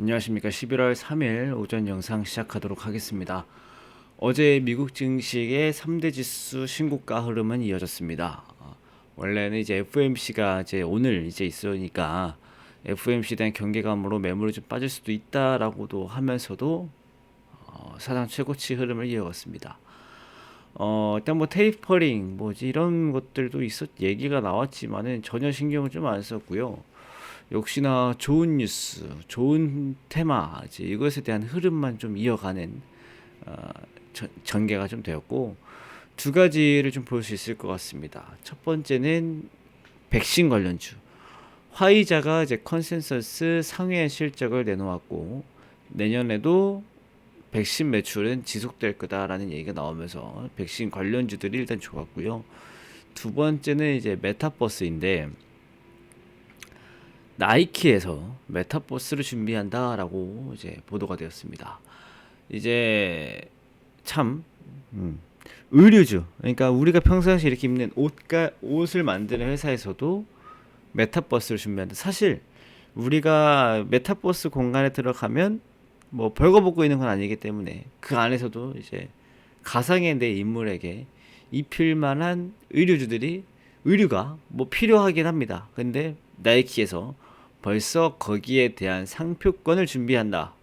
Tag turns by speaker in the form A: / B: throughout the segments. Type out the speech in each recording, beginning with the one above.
A: 안녕하십니까. 11월 3일 오전 영상 시작하도록 하겠습니다. 어제 미국 증시의 3대 지수 신고가 흐름은 이어졌습니다. 어, 원래는 이제 FOMC가 이제 오늘 이제 있으니까 FOMC에 대한 경계감으로 매물이 좀 빠질 수도 있다라고도 하면서도 어, 사상 최고치 흐름을 이어갔습니다. 어, 일단 뭐 테이퍼링 뭐지 이런 것들도 있었 얘기가 나왔지만은 전혀 신경을 좀 안 썼고요. 역시나 좋은 뉴스, 좋은 테마 이것에 대한 흐름만 좀 이어가는 어, 전, 전개가 좀 되었고 두 가지를 좀 볼 수 있을 것 같습니다. 첫 번째는 백신 관련주 화이자가 이제 컨센서스 상회 실적을 내놓았고 내년에도 백신 매출은 지속될 거다라는 얘기가 나오면서 백신 관련주들이 일단 좋았고요. 두 번째는 이제 메타버스인데 나이키에서 메타버스를 준비한다라고 이제 보도가 되었습니다. 이제 참 음, 의류주 그러니까 우리가 평상시 이렇게 입는 옷과 옷을 만드는 회사에서도 메타버스를 준비한다. 사실 우리가 메타버스 공간에 들어가면 뭐 벌거 벗고 있는 건 아니기 때문에 그 안에서도 이제 가상의 내 인물에게 입힐 만한 의류주들이 의류가 뭐 필요하긴 합니다. 근데 나이키에서 벌써 거기에 대한 상표권을 준비한다.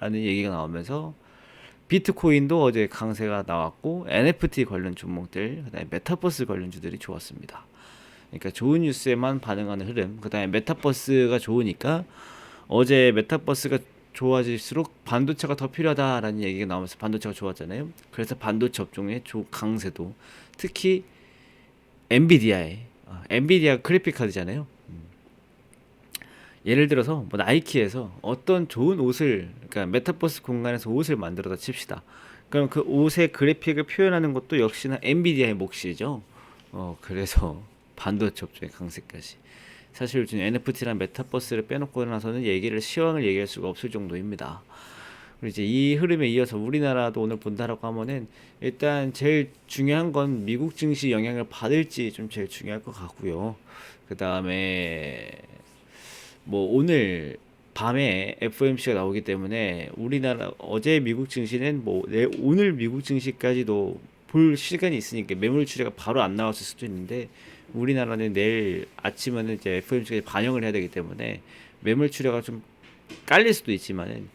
A: 라는 얘기가 나오면서 비트코인도 어제 강세가 나왔고 NFT 관련 종목들, 그다음에 메타버스 관련주들이 좋았습니다. 그러니까 좋은 뉴스에만 반응하는 흐름. 그다음에 메타버스가 좋으니까 어제 메타버스가 좋아질수록 반도체가 더 필요하다라는 얘기가 나오면서 반도체가 좋았잖아요. 그래서 반도체 업종의 조 강세도 특히 엔비디아의 아, 엔비디아 그래픽 카드잖아요. 예를 들어서 뭐 나이키에서 어떤 좋은 옷을 그러니까 메타버스 공간에서 옷을 만들어다 칩시다. 그럼 그 옷의 그래픽을 표현하는 것도 역시나 엔비디아의 몫이죠. 어 그래서 반도체 업종의 강세까지. 사실 요즘 NFT랑 메타버스를 빼놓고 나서는 얘기를 시황을 얘기할 수가 없을 정도입니다. 그리고 이제 이 흐름에 이어서 우리나라도 오늘 본다라고 하면은 일단 제일 중요한 건 미국 증시 영향을 받을지 좀 제일 중요할 것 같고요. 그 다음에 뭐 오늘 밤에 FOMC가 나오기 때문에 우리나라 어제 미국 증시는 뭐 내, 오늘 미국 증시까지도 볼 시간이 있으니까 매물 추세가 바로 안 나왔을 수도 있는데 우리나라는 내일 아침에는 이제 FOMC에 반영을 해야 되기 때문에 매물 추세가 좀 깔릴 수도 있지만은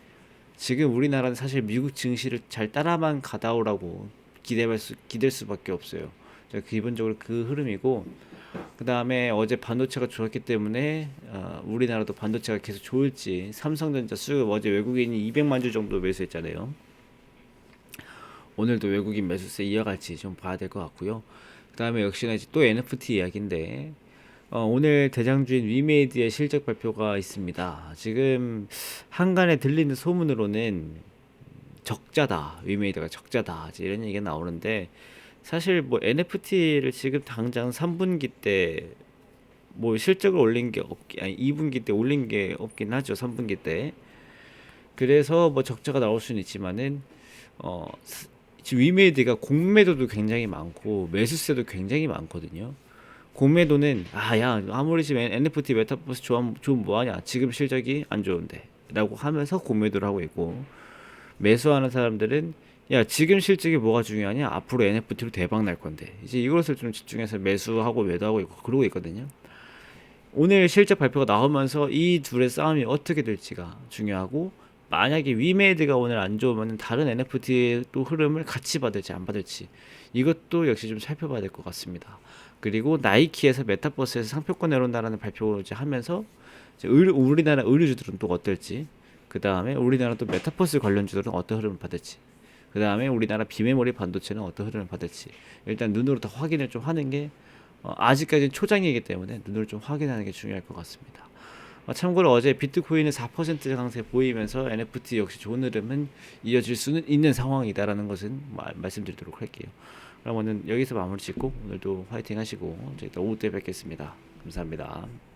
A: 지금 우리나라는 사실 미국 증시를 잘 따라만 가다오라고 기대할 수 기댈 수밖에 없어요. 기본적으로 그 흐름이고 그 다음에 어제 반도체가 좋았기 때문에 어, 우리나라도 반도체가 계속 좋을지 삼성전자 수급 어제 외국인이 200만 주 정도 매수했잖아요. 오늘도 외국인 매수세 이어갈지 좀 봐야 될 것 같고요. 그 다음에 역시나 이제 또 NFT 이야기인데 어, 오늘 대장주인 위메이드의 실적 발표가 있습니다. 지금 한간에 들리는 소문으로는 적자다. 위메이드가 적자다. 이런 얘기가 나오는데 사실 뭐 NFT를 지금 당장 3분기 때 뭐 실적을 올린 게 없기 아니 2분기 때 올린 게 없긴 하죠. 3분기 때. 그래서 뭐 적자가 나올 수는 있지만은 어 지금 위메이드가 공매도도 굉장히 많고 매수세도 굉장히 많거든요. 공매도는 아야 아무리 지금 NFT 메타버스 좋아 좋은 뭐하냐 지금 실적이 안 좋은데라고 하면서 공매도를 하고 있고 매수하는 사람들은 야 지금 실적이 뭐가 중요하냐? 앞으로 NFT로 대박 날 건데. 이제 이것을 좀 집중해서 매수하고 매도하고 있고 그러고 있거든요. 오늘 실적 발표가 나오면서 이 둘의 싸움이 어떻게 될지가 중요하고 만약에 위메이드가 오늘 안 좋으면 다른 NFT의 또 흐름을 같이 받을지 안 받을지 이것도 역시 좀 살펴봐야 될 것 같습니다. 그리고 나이키에서 메타버스에서 상표권 내놓는다라는 발표를 하면서 이제 의류, 우리나라 의류주들은 또 어떨지 그 다음에 우리나라 또 메타버스 관련주들은 어떤 흐름을 받을지 그 다음에 우리나라 비메모리 반도체는 어떤 흐름을 받을지 일단 눈으로 다 확인을 좀 하는 게 어, 아직까지는 초장이기 때문에 눈으로 좀 확인하는 게 중요할 것 같습니다. 어, 참고로 어제 비트코인은 4% 강세 보이면서 NFT 역시 좋은 흐름은 이어질 수는 있는 상황이다라는 것은 마, 말씀드리도록 할게요. 그럼 오늘 여기서 마무리 짓고 오늘도 화이팅 하시고 저희 또 오후 때 뵙겠습니다. 감사합니다.